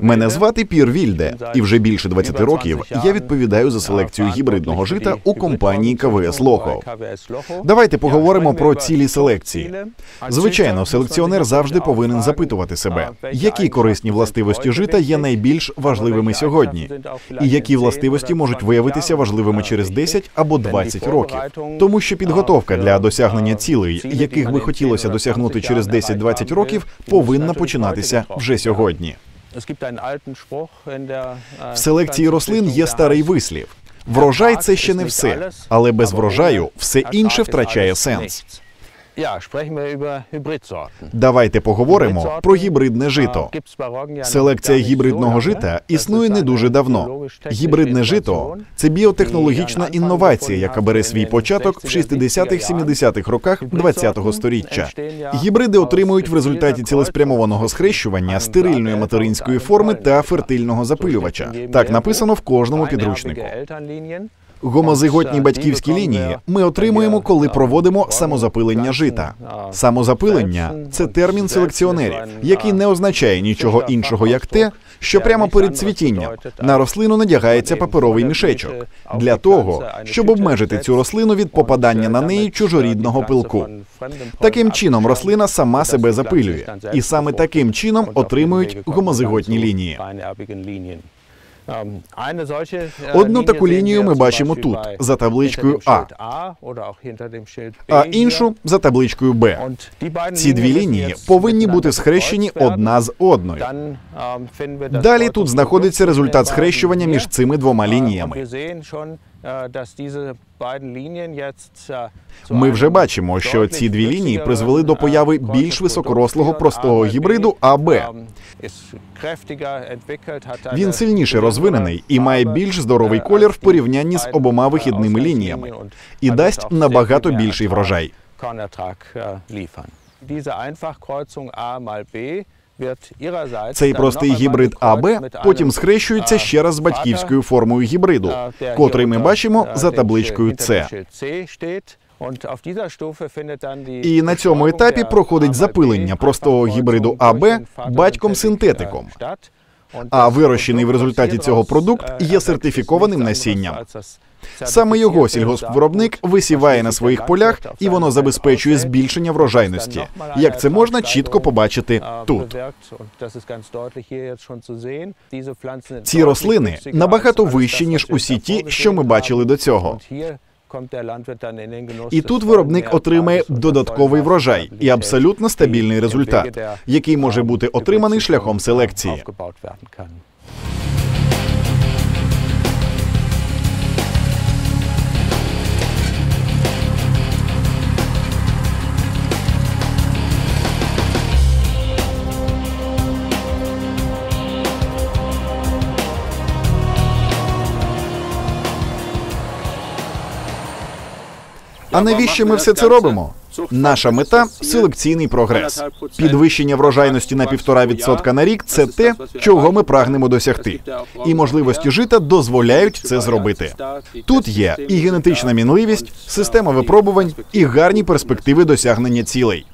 Мене звати Пір Вільде, і вже більше 20 років я відповідаю за селекцію гібридного жита у компанії КВС Лохо. Давайте поговоримо про цілі селекції. Звичайно, селекціонер завжди повинен запитувати себе, які корисні властивості жита є найбільш важливими сьогодні, і які властивості можуть виявитися важливими через 10 або 20 років. Тому що підготовка для досягнення цілей, яких би хотілося досягнути через 10-20 років, повинна починатися вже сьогодні. В селекції рослин є старий вислів. Врожай це ще не все, але без врожаю все інше втрачає сенс. Давайте поговоримо про гібридне жито. Селекція гібридного жита існує не дуже давно. Гібридне жито це біотехнологічна інновація, яка бере свій початок в 60-70-х роках ХХ століття. Гібриди отримують в результаті цілеспрямованого схрещування стерильної материнської форми та фертильного запилювача. Так написано в кожному підручнику. Гомозиготні батьківські лінії ми отримуємо, коли проводимо самозапилення жита. Самозапилення це термін селекціонерів, який не означає нічого іншого, як те, що прямо перед цвітінням на рослину надягається паперовий мішечок для того, щоб обмежити цю рослину від попадання на неї чужорідного пилку. Таким чином рослина сама себе запилює, і саме таким чином отримують гомозиготні лінії. Одну таку лінію ми бачимо тут за табличкою А, а іншу за табличкою Б. Ці дві лінії повинні бути схрещені одна з одною. Далі тут знаходиться результат схрещування між цими двома лініями. Ми вже бачимо, що ці дві лінії призвели до появи більш високорослого простого гібриду АБ. Він сильніше розвинений і має більш здоровий колір в порівнянні з обома вихідними лініями і дасть набагато більший врожай. Цей простий гібрид АБ потім схрещується ще раз з батьківською формою гібриду, котрий ми бачимо за табличкою С. І на цьому етапі проходить запилення простого гібриду АБ батьком-синтетиком. А вирощений в результаті цього продукт є сертифікованим насінням. Саме його сільгоспвиробник висіває на своїх полях, і воно забезпечує збільшення врожайності. Як це можна чітко побачити тут. Ці рослини набагато вищі ніж усі ті, що ми бачили до цього. І тут виробник отримає додатковий врожай і абсолютно стабільний результат, який може бути отриманий шляхом селекції. А навіщо ми все це робимо? Наша мета селекційний прогрес. Підвищення врожайності на півтора відсотка на рік це те, чого ми прагнемо досягти. І можливості жита дозволяють це зробити. Тут є і генетична мінливість, система випробувань, і гарні перспективи досягнення цілей.